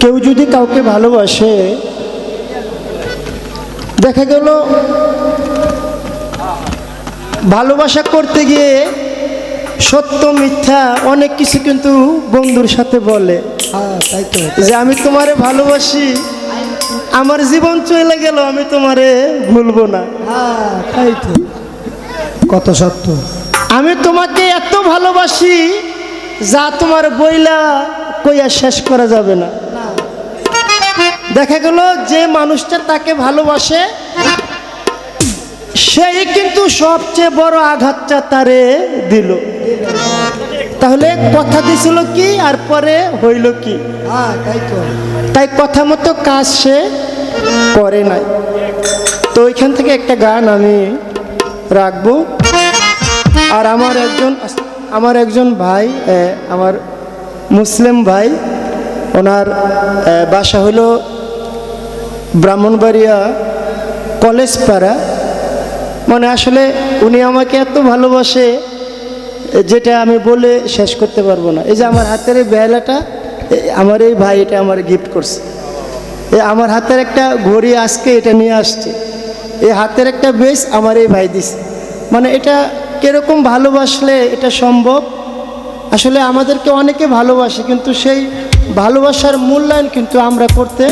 কেউ যদি কাউকে ভালোবাসে দেখা গেল ভালোবাসা করতে গিয়ে সত্য মিথ্যা অনেক কিছু কিন্তু বন্ধুর সাথে বলে। হ্যাঁ তাই তো যে আমি তোমারে ভালোবাসি আমার জীবন চলে গেল আমি তোমারে ভুলবো না। হ্যাঁ তাই তো। কত সত্য। আমি তোমাকে এত ভালোবাসি যা তোমার বইলা কইয়া শেষ করা যাবে না। দেখা গেল যে মানুষটা তাকে ভালোবাসে সেই কিন্তু সবচেয়ে বড় আঘাতটা তারে দিল। তাহলে কথা দিছিল কি আর পরে হইল কি? হ্যাঁ তাই কথা মতো কাজ সে করে নাই। তো ওইখান থেকে একটা গান আমি রাখব। আর আমার একজন আমার একজন ভাই আমার মুসলিম ভাই ওনার বাসা হলো ব্রাহ্মণবাড়িয়া কলেজ পাড়া। মানে আসলে উনি আমাকে এত ভালোবাসে, যেটা আমি বলে শেষ করতে পারব না। এই যে আমার হাতের এই বেলাটা আমার এই ভাই এটা আমার গিফট করছে। আমার হাতের একটা ঘড়ি আজকে এটা নিয়ে আসছে। এই হাতের একটা বেশ আমার এই ভাই দিছে। মানে এটা কীরকম ভালোবাসলে এটা সম্ভব? আসলে আমাদেরকে অনেকে ভালোবাসে, কিন্তু সেই ভালোবাসার মূল্যায়ন কিন্তু আমরা করতে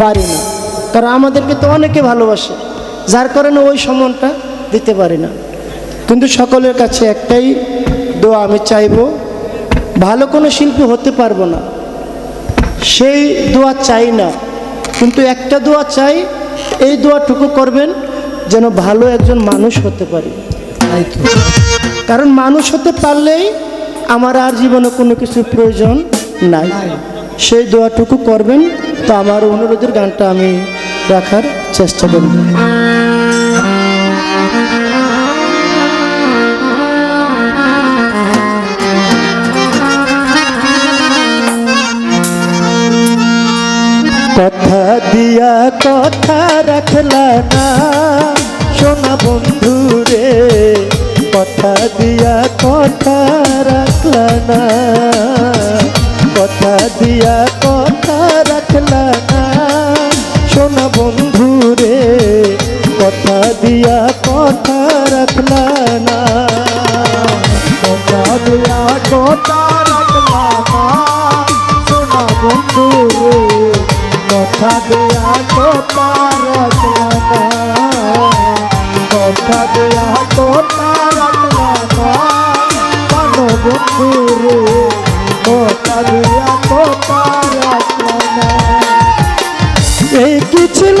পারি না। কারণ আমাদেরকে তো অনেকে ভালোবাসে, যার কারণে ওই সম্মানটা দিতে পারি না। কিন্তু সকলের কাছে একটাই দোয়া, আমি চাইব ভালো কোনো শিল্পী হতে পারব না। সেই দোয়া চাই না। কিন্তু একটা দোয়া চাই, এই দোয়াটুকু করবেন যেন ভালো একজন মানুষ হতে পারি। কারণ মানুষ হতে পারলেই আমার আর জীবনে কোনো কিছু প্রয়োজন নাই। সেই দোয়াটুকু করবেন। তো আমার অনুরোধের গানটা আমি রাখার চেষ্টা করব কথা দিয়া কথা রাখলা না, সোনা বন্ধু রে। কথা দিয়া কথা রাখলা না। রাখলা না সোনা বন্ধু কথা দিয়া কথা রাখলা না কথা দিয়া কথা রাখলা না পানো বন্ধু কথা দিয়া কথা রাখলা না এই কি ছিল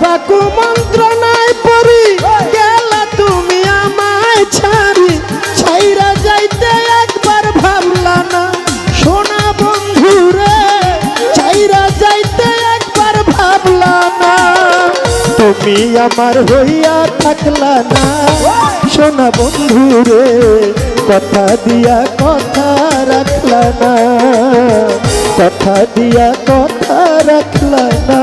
বাবা কুমন্ত্রণায় পড়ি। গেলা তুমি আমায় ছাড়ি। ছাইরা যাইতে একবার ভাবলা না। সোনা বন্ধু রে ছাইরা যাইতে একবার ভাবলা না। তুমি আমার হইয়া থাকলা না। সোনা বন্ধু রে কথা দিয়া কথা রাখলা না। কথা দিয়া কথা রাখলা না।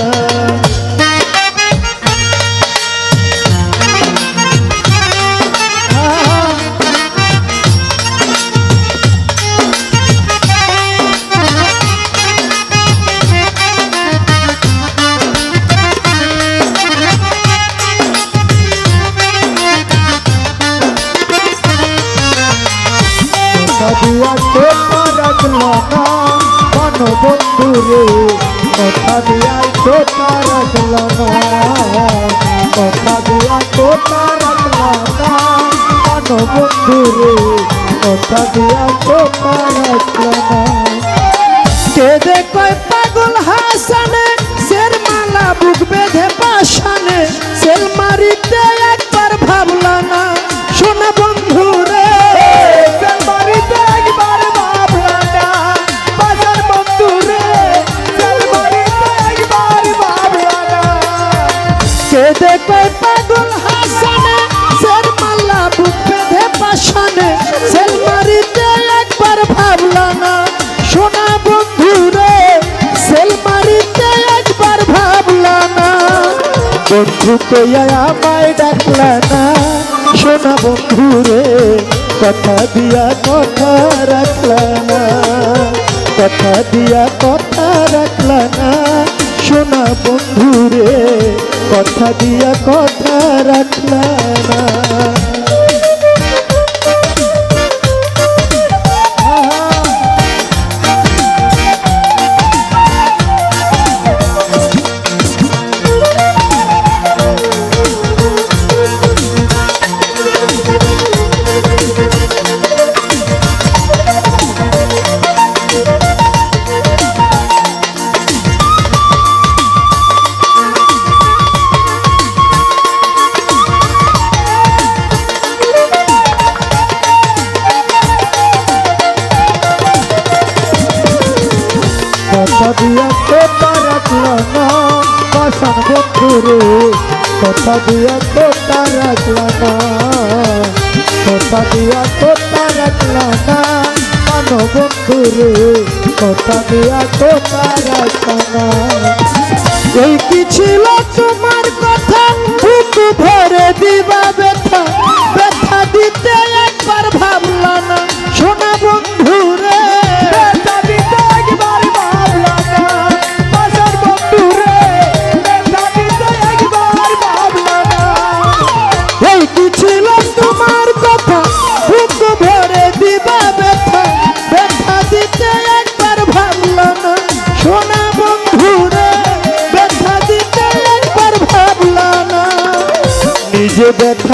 রে কথা দিয়া তোতা রাখল না কথা। দিয়া তোতা বন্ধু কইয়া আমায় ডাকলা না। সোনা বন্ধু রে, কথা দিয়া কথা রাখলা না। কথা দিয়া কথা রাখলা না। সোনা বন্ধু রে, কথা দিয়া কথা রাখলা না। বাসন কথা দিয়া তোতা রাখল না কথা দিয়া তোতা রাখল না মানো বন্ধু রে, কথা দিয়া তোতা রাখল না এই কি ছিল তোমার কথা? বুক ভরে দিবা ব্যথা। ব্যথা দিতে একবার ভাবলা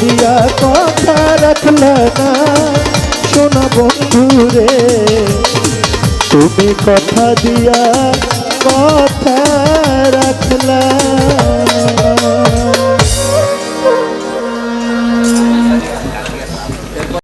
দিয়া কথা রাখল না। শোনা বন্ধুরে তুমি কথা দিয়া কথা রাখলা